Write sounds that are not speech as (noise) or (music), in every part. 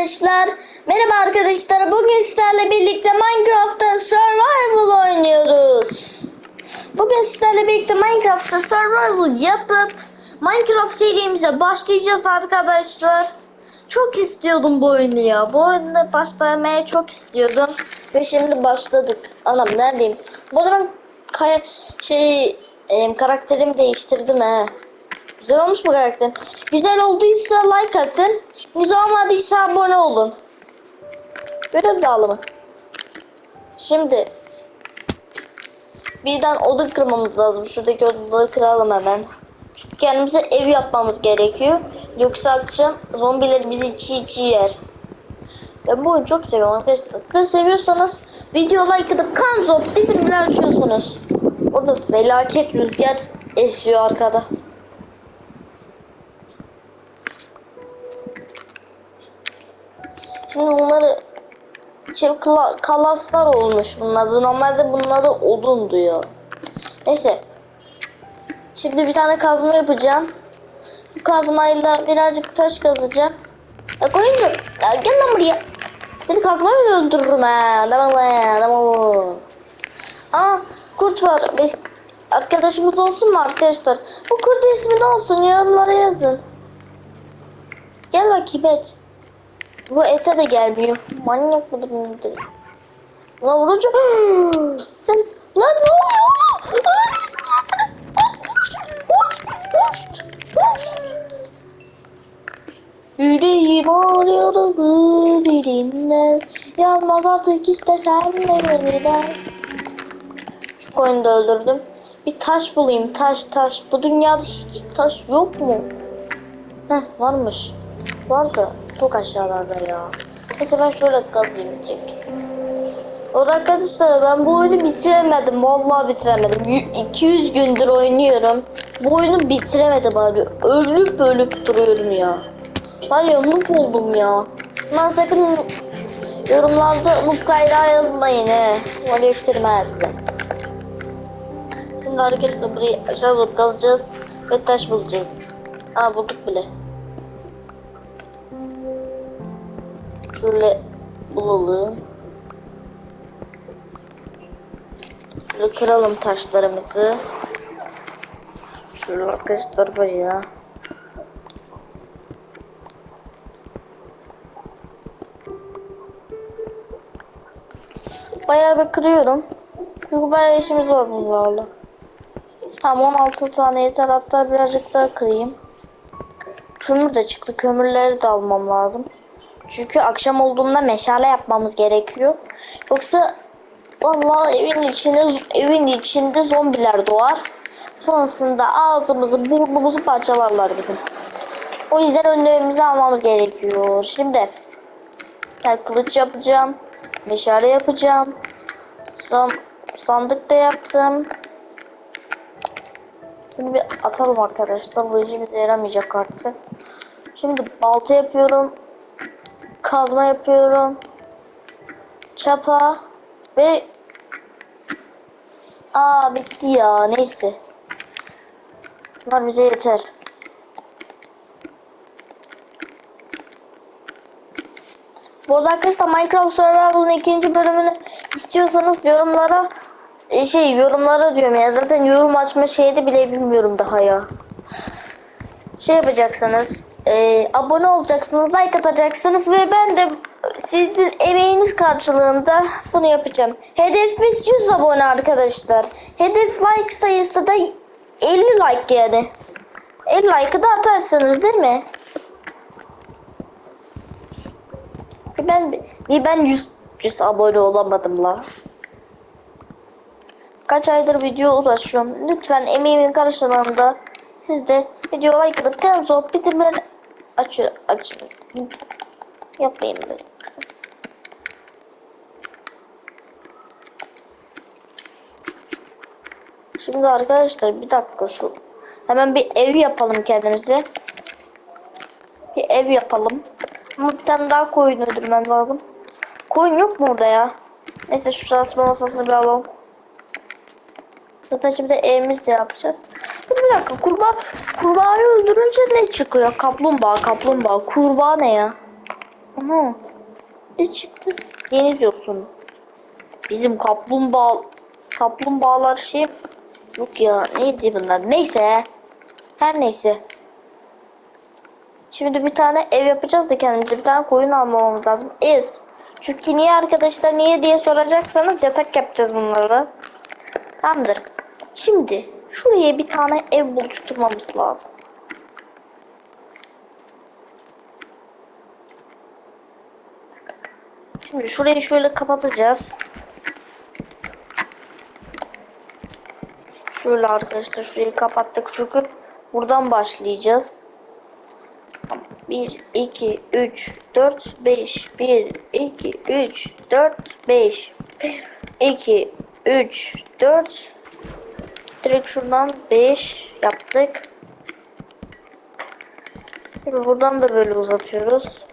arkadaşlar. Merhaba arkadaşlar. Bugün sizlerle birlikte Minecraft'ta Survival oynuyoruz. Bugün sizlerle birlikte Minecraft'ta Survival yapıp Minecraft serimize başlayacağız arkadaşlar. Çok istiyordum bu oyunu ya. Bu oyunda başlamaya çok istiyordum. Ve şimdi başladık. Anam neredeyim? Bu arada ben kaya, şey em, karakterimi değiştirdim he. Güzel olmuş mu karakter? Güzel olduysa like atın. Güzel olmadıysa abone olun. Görev dağılımı. Şimdi birden odun kırmamız lazım. Şuradaki odaları kıralım hemen. Çünkü kendimize ev yapmamız gerekiyor. Yoksa akşam zombiler bizi çiğ çiğ yer. Ben bu oyunu çok seviyorum arkadaşlar. Siz de seviyorsanız video like atıp kan zop bildirimleri açıyorsunuz. Orada felaket rüzgar esiyor arkada. Şimdi bunları şey, kalaslar olmuş bunlar. Normalde bunları odun diyor. Neyse. Şimdi bir tane kazma yapacağım. Bu kazmayla birazcık taş kazacağım. Ya koyunca ya gel lan buraya. Seni kazmayla öldürürüm ha. Adamım lan adamım. Aa kurt var. Biz arkadaşımız olsun mu arkadaşlar? Bu kurt ismi ne olsun yorumlara yazın. Gel bakayım et. Bu ete de gelmiyor. Manyak mıdır nedir? Buna vurunca... (gasps) Sen... Lan ne oluyor? Yüreğim ağrıyor bu dilinden. Yanmaz artık istesem de yeniden. Şu koyunu da öldürdüm. Bir taş bulayım. Taş taş. Bu dünyada hiç taş yok mu? Heh varmış. Var da çok aşağılarda ya. Neyse ben şöyle kazayım direkt. O da arkadaşlar ben bu oyunu bitiremedim. Vallahi bitiremedim. Y- 200 gündür oynuyorum. Bu oyunu bitiremedim abi. Ölüp ölüp duruyorum ya. Var ya oldum ya. Ben sakın yorumlarda noob kaynağı yazmayın he. Var yükselmez. Şimdi arkadaşlar burayı aşağı doğru kazacağız. Ve taş bulacağız. Aa bulduk bile. Şöyle bulalım. Şöyle kıralım taşlarımızı. Şöyle arkadaşlar var ya. Bayağı bir kırıyorum. Çünkü bayağı işimiz var bunlarla. Tamam 16 tane yeter hatta birazcık daha kırayım. Kömür de çıktı. Kömürleri de almam lazım. Çünkü akşam olduğunda meşale yapmamız gerekiyor. Yoksa vallahi evin içinde evin içinde zombiler doğar. Sonrasında ağzımızı, burnumuzu parçalarlar bizim. O yüzden önlemimizi almamız gerekiyor. Şimdi ben kılıç yapacağım. Meşale yapacağım. Son sandık da yaptım. Şunu bir atalım arkadaşlar. Bu işimize yaramayacak artık. Şimdi balta yapıyorum. Kazma yapıyorum. Çapa ve Aa bitti ya neyse. Bunlar bize yeter. Bu arada arkadaşlar Minecraft Survival'ın ikinci bölümünü istiyorsanız yorumlara e, şey yorumlara diyorum ya zaten yorum açma şeyi bile bilmiyorum daha ya. Şey yapacaksınız e, abone olacaksınız like atacaksınız ve ben de sizin emeğiniz karşılığında bunu yapacağım. Hedefimiz 100 abone arkadaşlar. Hedef like sayısı da 50 like yani. 50 like'ı da atarsınız değil mi? Ben bir ben 100 100 abone olamadım la. Kaç aydır video uğraşıyorum. Lütfen emeğimin karşılığında siz de video like atıp zor bitirmeleri açıyor açın. Yapmayın böyle kısa. Şimdi arkadaşlar bir dakika şu hemen bir ev yapalım kendimize. Bir ev yapalım. Ama bir tane daha koyun öldürmem lazım. Koyun yok mu orada ya? Neyse şu çalışma masasını bir alalım. Zaten şimdi evimiz de yapacağız. Dur bir dakika kurbağa kurbağayı öldürünce ne çıkıyor? Kaplumbağa kaplumbağa. Kurbağa ne ya? Aha. Ne çıktı? Deniz yosunu. Bizim kaplumbağa kaplumbağalar şey yok ya neydi bunlar neyse her neyse şimdi bir tane ev yapacağız da kendimize bir tane koyun almamız lazım is çünkü niye arkadaşlar niye diye soracaksanız yatak yapacağız bunlarla tamamdır şimdi şuraya bir tane ev oluşturmamız lazım şimdi şurayı şöyle kapatacağız Şöyle arkadaşlar şurayı kapattık çünkü buradan başlayacağız. 1, 2, 3, 4, 5. 1, 2, 3, 4, 5. 1, 2, 3, 4. Direkt şuradan 5 yaptık. Şimdi buradan da böyle uzatıyoruz.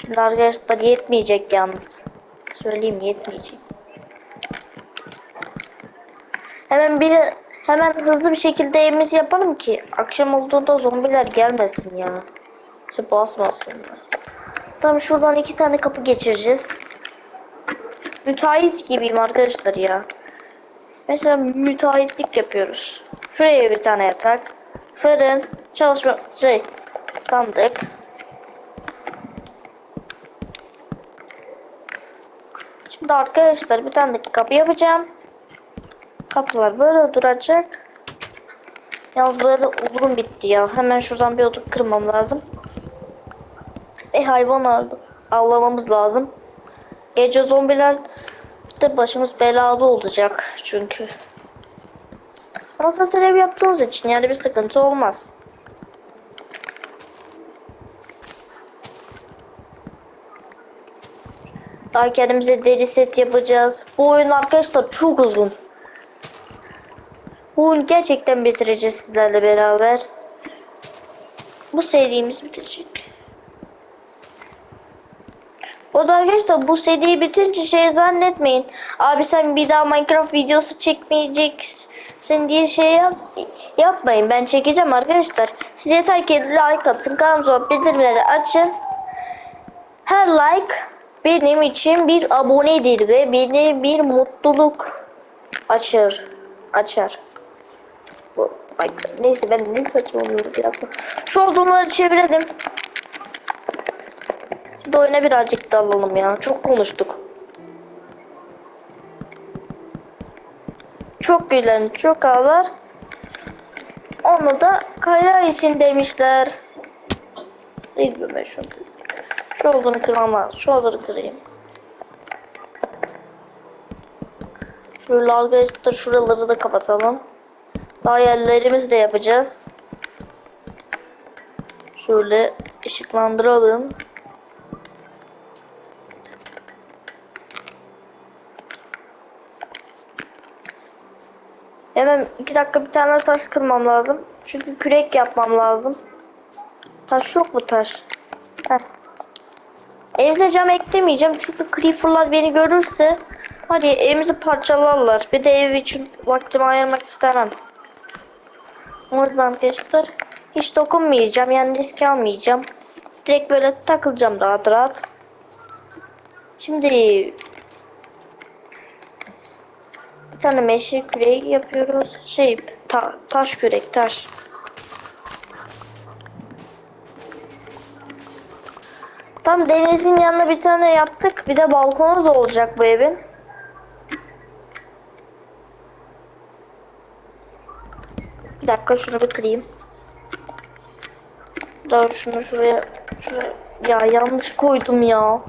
Şimdi arkadaşlar yetmeyecek yalnız. Söyleyeyim yetmeyecek. Hemen biri hemen hızlı bir şekilde evimizi yapalım ki akşam olduğunda zombiler gelmesin ya. İşte basmasın. Tamam şuradan iki tane kapı geçireceğiz. Müteahhit gibiyim arkadaşlar ya. Mesela müteahhitlik yapıyoruz. Şuraya bir tane yatak. Fırın, çalışma şey, sandık. Şimdi arkadaşlar bir tane kapı yapacağım. Kapılar böyle duracak. Yalnız böyle olurum bitti ya. Hemen şuradan bir odun kırmam lazım. E hayvan av- avlamamız lazım. Gece zombiler de başımız belada olacak çünkü. Ama zaten ev yaptığımız için yani bir sıkıntı olmaz. Daha kendimize deri set yapacağız. Bu oyun arkadaşlar çok uzun. Bu oyunu gerçekten bitireceğiz sizlerle beraber. Bu serimiz bitecek. O da arkadaşlar bu seriyi bitince şey zannetmeyin. Abi sen bir daha Minecraft videosu çekmeyeceksin diye şey yaz yapmayın. Ben çekeceğim arkadaşlar. Siz yeter ki like atın. Kanalımıza bildirimleri açın. Her like benim için bir abonedir ve beni bir mutluluk açar. Açar. Ay, neyse ben ne saçmalıyorum dakika. Şu odunları çevirelim. Şimdi oyuna birazcık dalalım ya. Çok konuştuk. Çok gülen çok ağlar. Onu da kaya için demişler. Bilmiyorum ben şunu. Şu olduğunu kırmam. Şu hazırı kırayım. Şöyle arkadaşlar şuraları da kapatalım. Daha yerlerimizi de yapacağız. Şöyle ışıklandıralım. Hemen iki dakika bir tane taş kırmam lazım. Çünkü kürek yapmam lazım. Taş yok mu taş? Heh. Evimize cam eklemeyeceğim çünkü creeperlar beni görürse hadi evimizi parçalarlar. Bir de ev için vaktimi ayırmak istemem. Oradan arkadaşlar hiç dokunmayacağım yani risk almayacağım. Direkt böyle takılacağım rahat rahat. Şimdi bir tane meşe küreği yapıyoruz. Şey ta- taş kürek taş. Tam denizin yanına bir tane yaptık. Bir de balkonu da olacak bu evin. Bir dakika şunu bir kırayım. Daha şunu şuraya, şuraya. Ya yanlış koydum ya.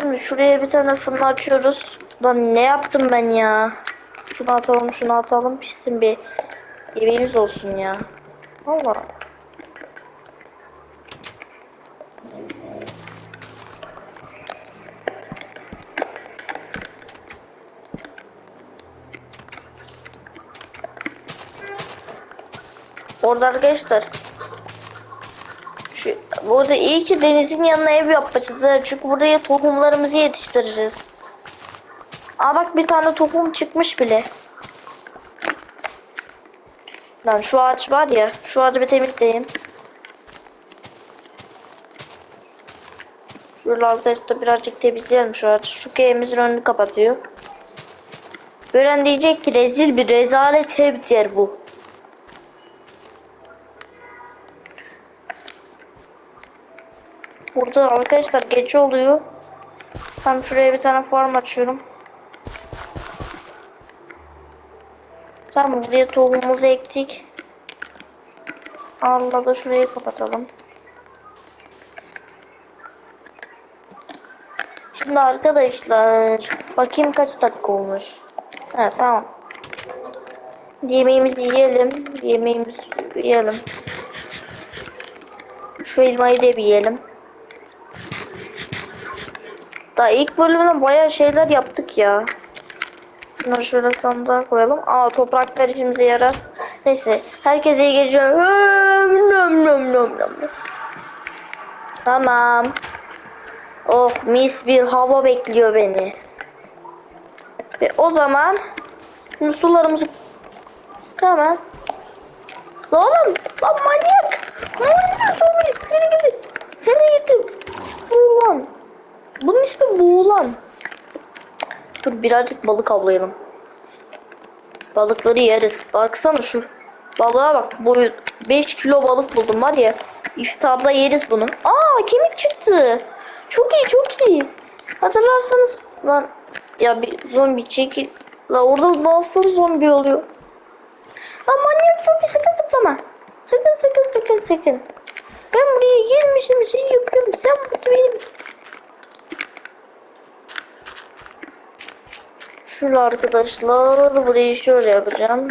Şimdi şuraya bir tane fırın açıyoruz. Lan ne yaptım ben ya? Şunu atalım, şunu atalım. Pişsin bir yemeğimiz olsun ya. Valla. Orada arkadaşlar. Şu, burada iyi ki denizin yanına ev yapacağız. Çünkü buraya tohumlarımızı yetiştireceğiz. Aa bak bir tane tohum çıkmış bile. Lan şu ağaç var ya. Şu ağacı bir temizleyeyim. Şöyle arkadaşlar birazcık temizleyelim şu ağacı. Şu keyimizin önünü kapatıyor. Gören diyecek ki rezil bir rezalet hep yer bu. Burada arkadaşlar gece oluyor. Tam şuraya bir tane farm açıyorum. Tamam buraya tohumumuzu ektik. Allah da şurayı kapatalım. Şimdi arkadaşlar bakayım kaç dakika olmuş. Ha tamam. Yemeğimizi yiyelim. Yemeğimizi yiyelim. Şu elmayı da bir yiyelim. Daha ilk bölümde bayağı şeyler yaptık ya. Şunları şöyle sandığa koyalım. Aa topraklar işimize yarar. Neyse. Herkese iyi geceler. Nom nom nom nom. Tamam. Oh mis bir hava bekliyor beni. Ve o zaman şimdi sularımızı hemen Lan oğlum lan manyak manyak zombi seni gidi seni gidi boğulan bunun ismi boğulan dur birazcık balık avlayalım. Balıkları yeriz. Baksana şu balığa bak. Boyu 5 kilo balık buldum var ya. İftarda yeriz bunu. Aa kemik çıktı. Çok iyi çok iyi. Hatırlarsanız lan ya bir zombi çekil. La orada nasıl zombi oluyor. Lan manyak zombi sakın zıplama. Sakın sakın sakın sakın. Ben buraya girmişim seni yapıyorum. Sen burada Şöyle arkadaşlar burayı şöyle yapacağım.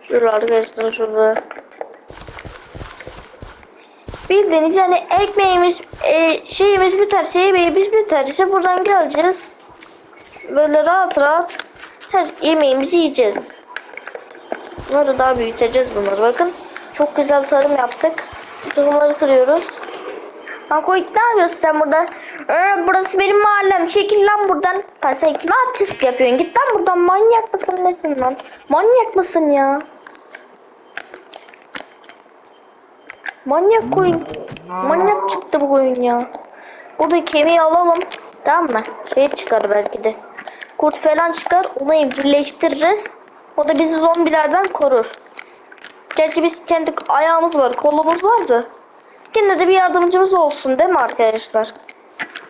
Şöyle arkadaşlar şurada. Bildiğiniz yani ekmeğimiz, e, şeyimiz biterse, yemeğimiz biterse buradan geleceğiz. Böyle rahat rahat her yemeğimizi yiyeceğiz. Bunları daha büyüteceğiz bunları bakın. Çok güzel tarım yaptık. Tohumları kırıyoruz. Lan ne yapıyorsun sen burada? Ee, burası benim mahallem. Çekil lan buradan. Ha, sen kime artist yapıyorsun? Git lan buradan. Manyak mısın nesin lan? Manyak mısın ya? Manyak koyun. Manyak çıktı bu koyun ya. Burada kemiği alalım. Tamam mı? Şey çıkar belki de. Kurt falan çıkar. Onu birleştiririz. O da bizi zombilerden korur. Gerçi biz kendi ayağımız var, kolumuz vardı. Yine de bir yardımcımız olsun değil mi arkadaşlar?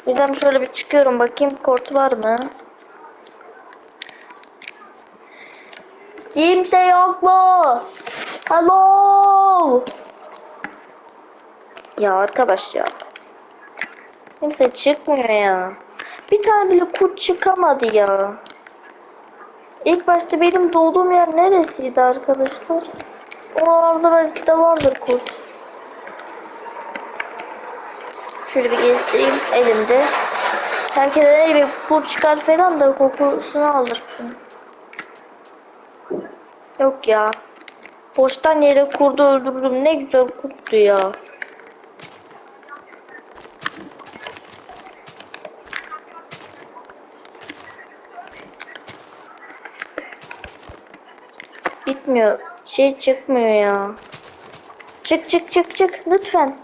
Birden şöyle bir çıkıyorum bakayım kurt var mı? Kimse yok mu? Hello? Ya arkadaş ya. Kimse çıkmıyor ya. Bir tane bile kurt çıkamadı ya. İlk başta benim doğduğum yer neresiydi arkadaşlar? Oralarda belki de vardır kurt. Şöyle bir gezdireyim elimde. Herkese bir kurt çıkar falan da kokusunu alırsın. Yok ya. Boştan yere kurdu öldürdüm. Ne güzel kurttu ya. Bitmiyor. Şey çıkmıyor ya. Çık çık çık çık lütfen.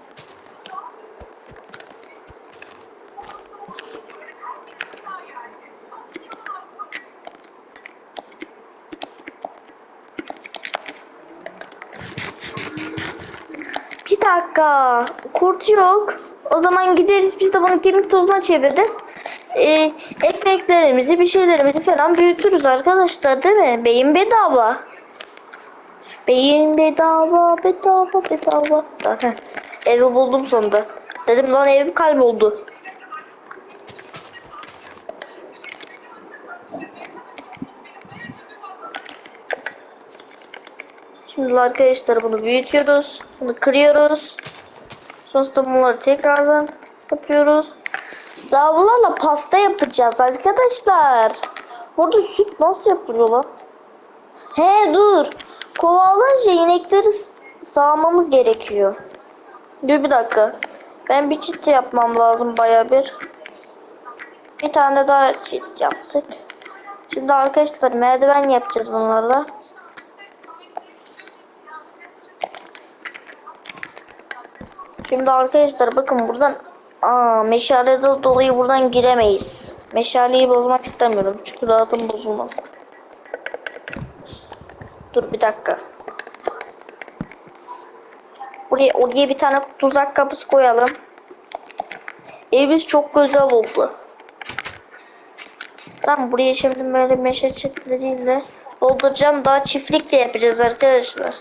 Bir dakika. Kurt yok. O zaman gideriz biz de bunu kemik tozuna çeviririz. Ee, ekmeklerimizi bir şeylerimizi falan büyütürüz arkadaşlar değil mi? Beyin bedava. Beyin bedava bedava bedava. Heh, evi buldum sonunda. Dedim lan ev kayboldu. Şimdi arkadaşlar bunu büyütüyoruz. Bunu kırıyoruz. Sonrasında bunları tekrardan yapıyoruz. Daha bunlarla pasta yapacağız arkadaşlar. Burada süt nasıl yapılıyor lan? He dur. Kova alınca inekleri sağmamız gerekiyor. Dur bir dakika. Ben bir çit yapmam lazım baya bir. Bir tane daha çit yaptık. Şimdi arkadaşlar merdiven yapacağız bunlarla. Şimdi arkadaşlar bakın buradan Aa, meşalede dolayı buradan giremeyiz. Meşaleyi bozmak istemiyorum çünkü rahatım bozulmasın. Dur bir dakika. Buraya oraya bir tane tuzak kapısı koyalım. Evimiz çok güzel oldu. Tamam buraya şimdi böyle meşe çitleriyle dolduracağım. Daha çiftlik de yapacağız arkadaşlar.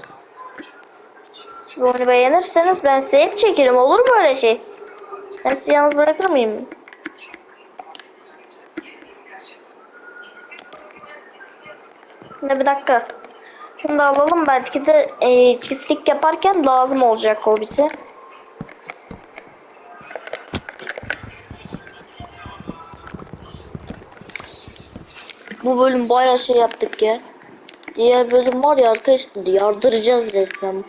Şimdi onu beğenirseniz ben size hep çekerim. Olur mu öyle şey? Ben sizi yalnız bırakır mıyım? Şimdi bir dakika. Şunu da alalım. Belki de e, çiftlik yaparken lazım olacak o bize. Bu bölüm bayağı şey yaptık ya. Diğer bölüm var ya arkadaşlar yardıracağız resmen.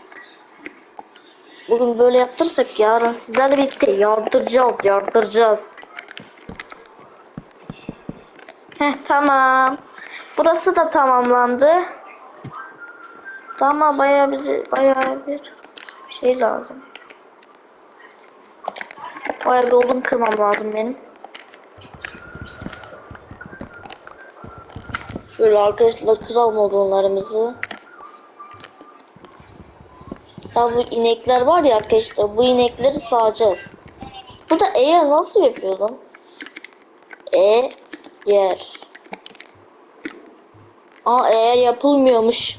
Bugün böyle yaptırsak yarın sizlerle birlikte yardıracağız yardıracağız. Heh tamam. Burası da tamamlandı. Tamam bayağı bizi bayağı bir şey lazım. Bayağı bir odun kırmam lazım benim. Şöyle arkadaşlar kıralım odunlarımızı. Ya bu inekler var ya arkadaşlar bu inekleri sağacağız. Bu da eğer nasıl yapıyordum? E yer. Aa eğer yapılmıyormuş.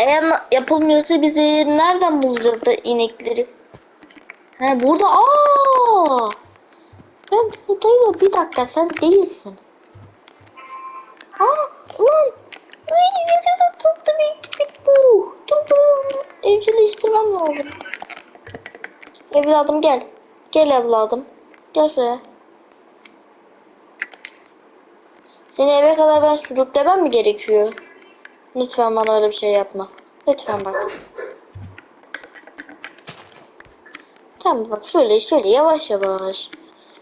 Eğer yapılmıyorsa biz eğer nereden bulacağız da inekleri? He burada aa. Ben buradayım bir dakika sen değilsin. Aa ulan. Ay ne tatlı bir bu. Dur dur. Evcilleştirmem lazım. Evladım gel. Gel evladım. Gel şuraya. Seni eve kadar ben sürüklemem mi gerekiyor? Lütfen bana öyle bir şey yapma. Lütfen bak. Tamam bak şöyle şöyle yavaş yavaş.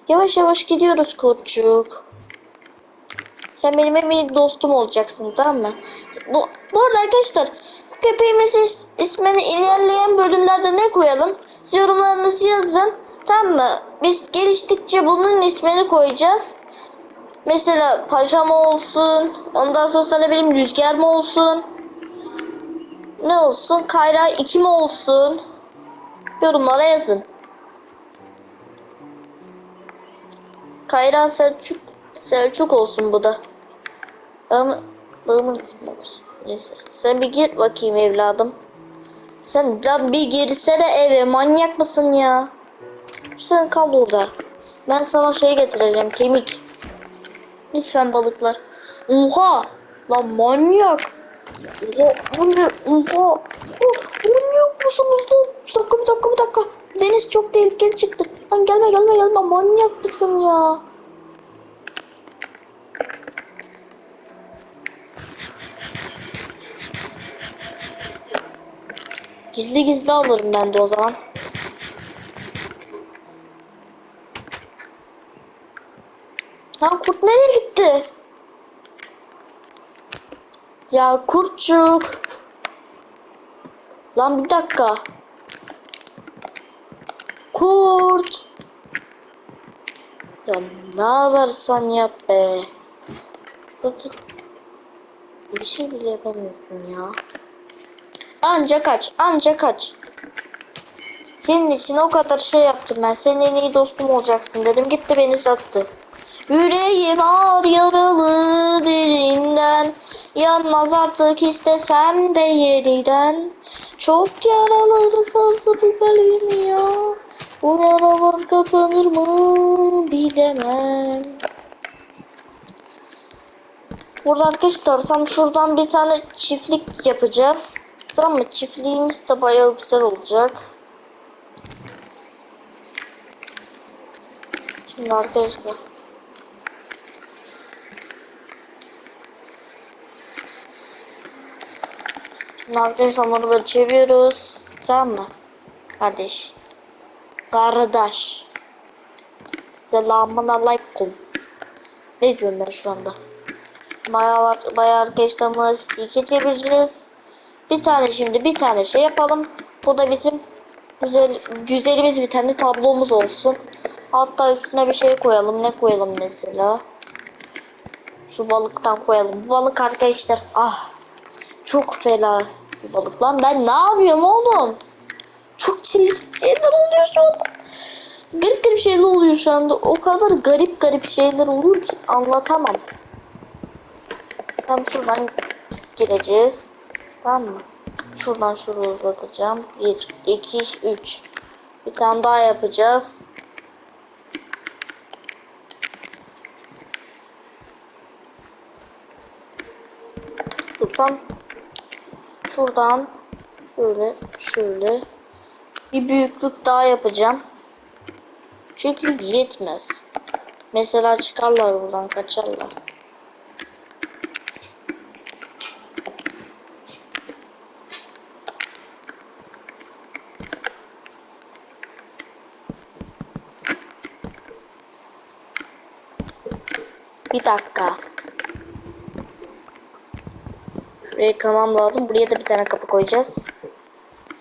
Yavaş yavaş gidiyoruz kurtçuk. Sen benim en iyi dostum olacaksın tamam mı? Bu, bu arada arkadaşlar köpeğimizin is- ismini ilerleyen bölümlerde ne koyalım? Siz yorumlarınızı yazın. Tamam mı? Biz geliştikçe bunun ismini koyacağız. Mesela paşama olsun. Ondan sonra ne bileyim rüzgar mı olsun? Ne olsun? Kayra 2 mi olsun? Yorumlara yazın. Kayra Selçuk Selçuk olsun bu da. Ama babamın ismi olsun. Neyse. Sen bir git bakayım evladım. Sen lan bir girsene eve. Manyak mısın ya? Sen kal orada. Ben sana şey getireceğim. Kemik. Lütfen balıklar. Oha! Lan manyak. Oha! Bu ne? Oha! Oh, manyak mısınız lan? Bir dakika bir dakika bir dakika. Deniz çok tehlikeli çıktı. Lan gelme gelme gelme. Manyak mısın ya? Gizli gizli alırım ben de o zaman. Lan kurt nereye gitti? Ya kurtçuk. Lan bir dakika. Kurt. Ya ne yaparsan yap be. Zaten bir şey bile yapamıyorsun ya. Anca kaç, anca kaç. Senin için o kadar şey yaptım ben. Senin en iyi dostum olacaksın dedim. Gitti beni sattı. Yüreğim ağır yaralı derinden. Yanmaz artık istesem de yeniden. Çok yaraları sardı bu kalbimi ya. Bu yaralar kapanır mı bilemem. Burada arkadaşlar tam şuradan bir tane çiftlik yapacağız. Tamam mı? Çiftliğimiz de bayağı güzel olacak. Şimdi arkadaşlar. Arkadaşlar onları böyle çeviriyoruz. tamam mı? Kardeş. Kardeş. Selamun aleyküm. Ne diyorum ben şu anda? Bayağı bayağı arkadaşlarımla stick'e çevireceğiz. Bir tane şimdi bir tane şey yapalım. Bu da bizim güzel güzelimiz bir tane tablomuz olsun. Hatta üstüne bir şey koyalım. Ne koyalım mesela? Şu balıktan koyalım. Bu balık arkadaşlar ah çok fena bir balık lan. Ben ne yapıyorum oğlum? Çok çeşitli şeyler oluyor şu anda. Garip garip şeyler oluyor şu anda. O kadar garip garip şeyler oluyor ki anlatamam. Tam şuradan gireceğiz. Tamam mı? Şuradan şuraya uzatacağım. 1, 2, 3. Bir tane daha yapacağız. Buradan şuradan şöyle şöyle bir büyüklük daha yapacağım. Çünkü yetmez. Mesela çıkarlar buradan kaçarlar. Bir dakika. Şurayı kırmam lazım. Buraya da bir tane kapı koyacağız.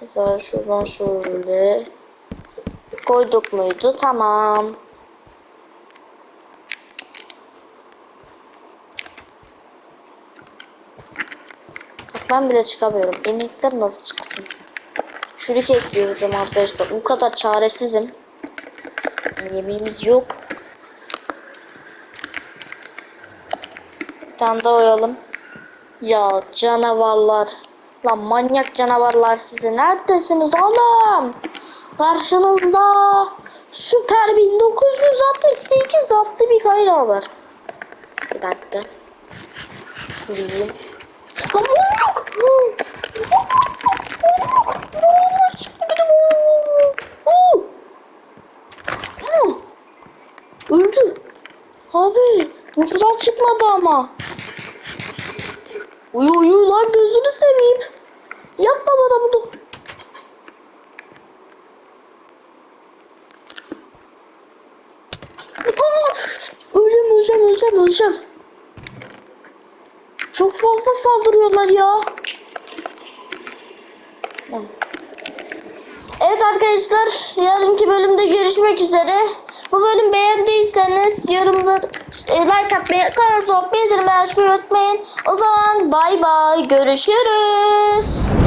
Mesela şuradan şöyle. Koyduk muydu? Tamam. Ben bile çıkamıyorum. İnekler nasıl çıksın? Çürük ekliyoruz ama arkadaşlar. Bu kadar çaresizim. Yemeğimiz yok. Bir tane daha oyalım. Ya canavarlar. Lan manyak canavarlar sizi. Neredesiniz oğlum? Karşınızda Süper 1968 adlı bir kaynağı var. Bir dakika. Şurayı. Lan! Oo! Öldü. Abi mızrak çıkmadı ama. Uyu uyu lan gözünü seveyim. Yapma bana bunu. Öleceğim öleceğim öleceğim öleceğim. Çok fazla saldırıyorlar ya. Evet arkadaşlar yarınki bölümde görüşmek üzere. Bu bölüm beğendiyseniz yorumlar like atmayı, kanalıma bildirim açmayı unutmayın. O zaman bay bay görüşürüz.